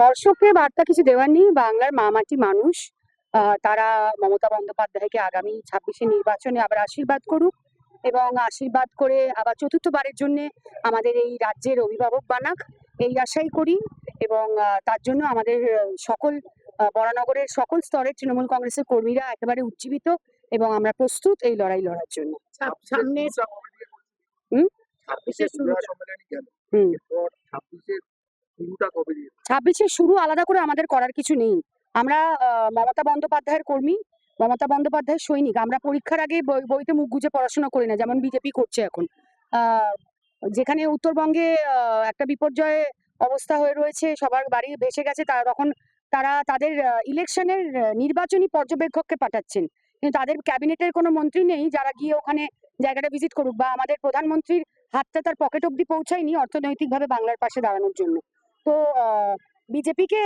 দর্শককে বার্তা কিছু দেওয়ার নেই। বাংলার মামাটি মানুষ। আহ, তারা মমতা বন্দ্যোপাধ্যায়কে আগামী ছাব্বিশে নির্বাচনে আবার আশীর্বাদ করুক এবং আশীর্বাদ করে আবার চতুর্থবারের জন্য আমাদের এই রাজ্যের অভিভাবক বানাক। এই আশাই করি এবং তার জন্য আমাদের সকল বরানগরের সকল স্তরের তৃণমূল কংগ্রেসের কর্মীরা একেবারে উজ্জীবিত এবং আমরা প্রস্তুত এই লড়াই লড়ার জন্য। সামনে হুম? ছাব্বিশে গেল হুম। ছাব্বিশে শুরুটা কবে দিয়ে ছাব্বিশের শুরু আলাদা করে আমাদের করার কিছু নেই। আমরা মমতা বন্দ্যোপাধ্যায়ের কর্মী, মমতা বন্দ্যোপাধ্যায়ের সৈনিক। আমরা পরীক্ষার আগে বই- বইতে মুখ গুজে পড়াশোনা করি না, যেমন বিজেপি করছে এখন। যেখানে উত্তরবঙ্গে একটা বিপর্যয় অবস্থা হয়ে রয়েছে, সবার বাড়ি ভেসে গেছে তারা তখন তারা তাদের ইলেকশনের নির্বাচনী পর্যবেক্ষককে পাঠাচ্ছেন। কিন্তু তাদের ক্যাবিনেটের কোনো মন্ত্রী নেই, যারা গিয়ে ওখানে জায়গাটা ভিজিট করুক, বা আমাদের প্রধানমন্ত্রীর হাতটা তার পকেট অব্দি পৌঁছায়নি অর্থনৈতিকভাবে বাংলার পাশে দাঁড়ানোর জন্য। তো বিজেপিকে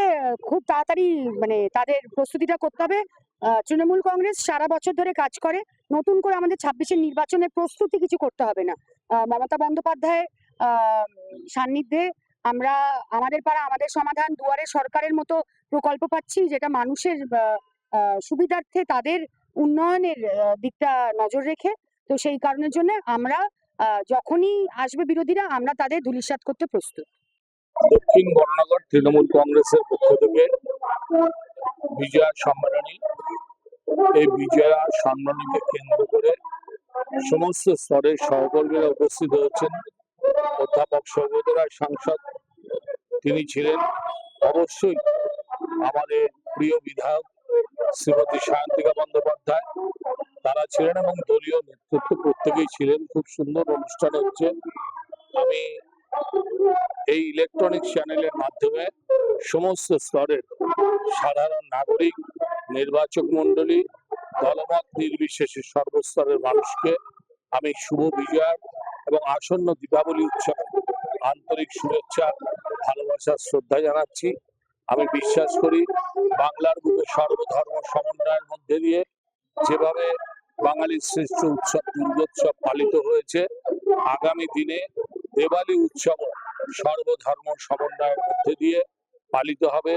খুব তাড়াতাড়ি মানে তাদের প্রস্তুতিটা করতে হবে। তৃণমূল কংগ্রেস সারা বছর ধরে কাজ করে। নতুন করে আমাদের ছাব্বিশের নির্বাচনের প্রস্তুতি কিছু করতে হবে না। মমতা বন্দ্যোপাধ্যায়ের সান্নিধ্যে আমরা, আমাদের পাড়া, আমাদের সমাধান দুয়ারে সরকারের মতো প্রকল্প পাচ্ছি যেটা মানুষের সুবিধার্থে তাদের উন্নয়নের দিকটা নজর রেখে। তো সেই কারণের জন্য আমরা যখনই আসবে বিরোধীরা আমরা তাদের ধূলিসাৎ করতে প্রস্তুত। দক্ষিণ বর্ণনগর তৃণমূল কংগ্রেসের পক্ষ থেকে বিজয়া সম্মেলনী এই বিজয়া সম্মেলনীকে কেন্দ্র করে সমস্ত স্তরের সহকর্মীরা উপস্থিত হয়েছেন। অধ্যাপক সৌগত রায় সাংসদ, তিনি ছিলেন অবশ্যই আমাদের প্রিয় বিধায়ক শ্রীমতী সায়ন্তিকা বন্দ্যোপাধ্যায়। তারা ছিলেন এবং দলীয় নেতৃত্ব প্রত্যেকেই ছিলেন। খুব সুন্দর অনুষ্ঠান হচ্ছে। আমি এই ইলেকট্রনিক চ্যানেলের মাধ্যমে সমস্ত স্তরের সাধারণ নাগরিক, নির্বাচক মণ্ডলী দলমত নির্বিশেষে সর্বস্তরের মানুষকে আমি শুভ বিজয় এবং আসন্ন দীপাবলি উৎসব আন্তরিক শুভেচ্ছা, ভালোবাসা, শ্রদ্ধা জানাচ্ছি। আমি বিশ্বাস করি বাংলার বুকে সর্বধর্ম সমন্বয়ের মধ্যে দিয়ে যেভাবে বাঙালির শ্রেষ্ঠ উৎসব, দুর্গোৎসব পালিত হয়েছে, আগামী দিনে দেওয়ালি উৎসব সর্বধর্ম সমন্বয়ের মধ্যে দিয়ে পালিত হবে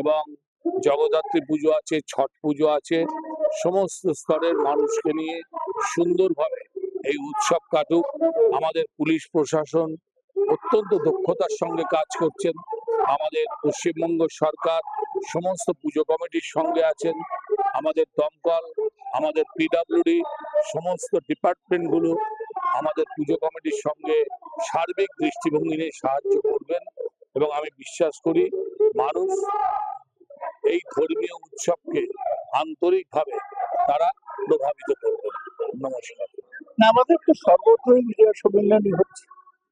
এবং জগদ্ধাত্রী পুজো আছে, ছট পুজো আছে। সমস্ত স্তরের মানুষকে নিয়ে সুন্দরভাবে এই উৎসব কাটুক। আমাদের পুলিশ প্রশাসন অত্যন্ত দক্ষতার সঙ্গে কাজ করছেন। আমাদের পশ্চিমবঙ্গ সরকার সমস্ত পুজো কমিটির সঙ্গে আছেন। আমাদের দমকল, আমাদের পিডাব্লিউডি সমস্ত ডিপার্টমেন্টগুলো আমাদের পুজো কমিটির সঙ্গে সার্বিক দৃষ্টিভঙ্গি নিয়ে সাহায্য করবেন এবং আমি বিশ্বাস করি মানুষ এই ধর্মীয় উৎসবকে আন্তরিকভাবে তারা প্রভাবিত করবেন নমস্কার। না আমাদের তো সর্বত্রই বিজয়া সম্মেলনই হচ্ছে।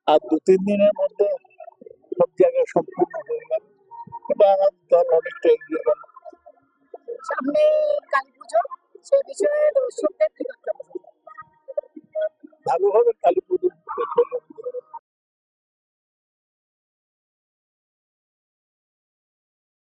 আর দু তিন দিনের মধ্যে সব জায়গায় সম্পূর্ণ হয়ে গেল এটা আমার দল অনেকটা এগিয়ে গেল সামনে কালী পুজো সে বিষয়ে দর্শকদের a